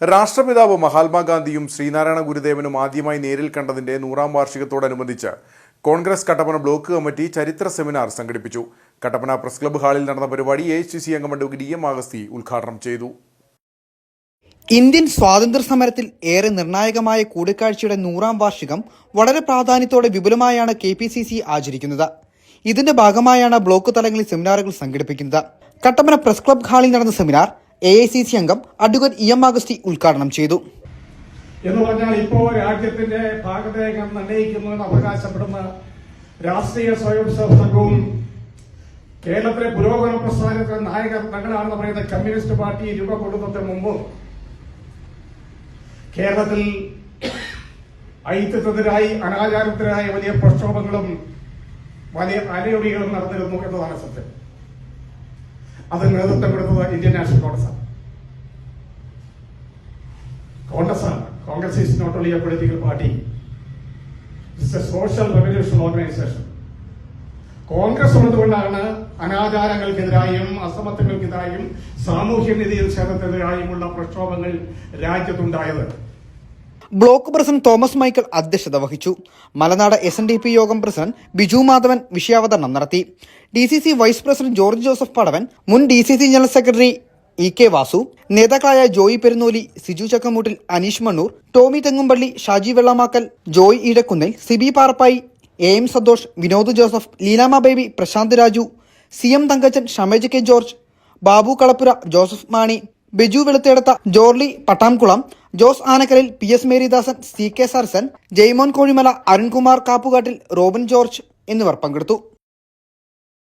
രാഷ്ട്രപിതാവ് മഹാത്മാഗാന്ധിയും ശ്രീനാരായണ ഗുരുദേവനും ആദ്യമായി നേരിൽ കണ്ടതിന്റെ നൂറാം വാർഷികത്തോടനുബന്ധിച്ച് കോൺഗ്രസ് കട്ടപ്പന ബ്ലോക്ക് കമ്മിറ്റി ചരിത്ര സെമിനാർ സംഘടിപ്പിച്ചു. കട്ടപ്പന പ്രസ് ക്ലബ് ഹാളിൽ നടന്ന പരിപാടി എ സി സി അംഗം ഡി എം അഗസ്തി ഉദ്ഘാടനം ചെയ്തു. ഇന്ത്യൻ സ്വാതന്ത്ര്യ സമരത്തിൽ ഏറെ നിർണായകമായ കൂടിക്കാഴ്ചയുടെ നൂറാം വാർഷികം വളരെ പ്രാധാന്യത്തോടെ വിപുലമായാണ് കെ പി സി സി ആചരിക്കുന്നത്. ഇതിന്റെ ഭാഗമായാണ് ബ്ലോക്ക് തലങ്ങളിൽ സെമിനാറുകൾ സംഘടിപ്പിക്കുന്നത്. കട്ടപ്പന പ്രസ് ക്ലബ് ഹാളിൽ നടന്ന seminar A I C C അംഗം അഡ്വക്കേറ്റ് ഇ എം ആഗസ്റ്റി ഉദ്ഘാടനം ചെയ്തു. എന്ന് പറഞ്ഞാൽ ഇപ്പോ രാജ്യത്തിന്റെ ഭാഗതേകം നിർണയിക്കുന്നതിന് അവകാശപ്പെടുന്ന രാഷ്ട്രീയ സ്വയം സംഘവും കേരളത്തിലെ പുരോഗമന പ്രസ്ഥാനത്തിലെ നായകർ തങ്ങളാണെന്ന് പറയുന്ന കമ്മ്യൂണിസ്റ്റ് പാർട്ടി രൂപ കൊടുക്കുന്നതിന് മുമ്പ് കേരളത്തിൽ ഐത്യത്തിനായി അനാചാരത്തിനായ വലിയ പ്രക്ഷോഭങ്ങളും വലിയ അലയൊടികളും നടന്നിരുന്നു എന്നതാണ് സത്യം. അത് നേതൃത്വം ഇന്ത്യൻ നാഷണൽ കോൺഗ്രസ് കോൺഗ്രസ് ആണ്. Congress is not only a political party it's a social revolution organisation Congress ഉള്ളതുകൊണ്ടാണ് അനാചാരങ്ങൾക്കെതിരായും അസമത്വങ്ങൾക്കെതിരായും സാമൂഹ്യ നീതി നിഷേധത്തിനെതിരായുമുള്ള പ്രക്ഷോഭങ്ങൾ രാജ്യത്തുണ്ടായത്. ബ്ലോക്ക് പ്രസിഡന്റ് തോമസ് മൈക്കിൾ അധ്യക്ഷത വഹിച്ചു. Malanad S N D P Yogam president Biju Madhavan വിഷയാവതരണം നടത്തി. D C C vice president George Joseph Padavan മുൻ D C C general secretary E K Vasu നേതാക്കളായ Joy Perunnoli Siju Chakkamoottil Aneesh Mannoor Tomy Thengumpally Shaji Vellamakkal Joy Edakkunnil Sibi Parappayi A M Santhosh Vinod Joseph Leelamma Baby Prashanth Raju C M Thankachan Shamej K George Babu Kalappura Joseph Mani Biju Veluthedath Jorly Pattamkulam Jose Anakkalil P S Merydasan C K Sarsan Jaimon Kozhimala Arunkumar Kappukattil Robin George എന്നിവർ പങ്കെടുത്തു.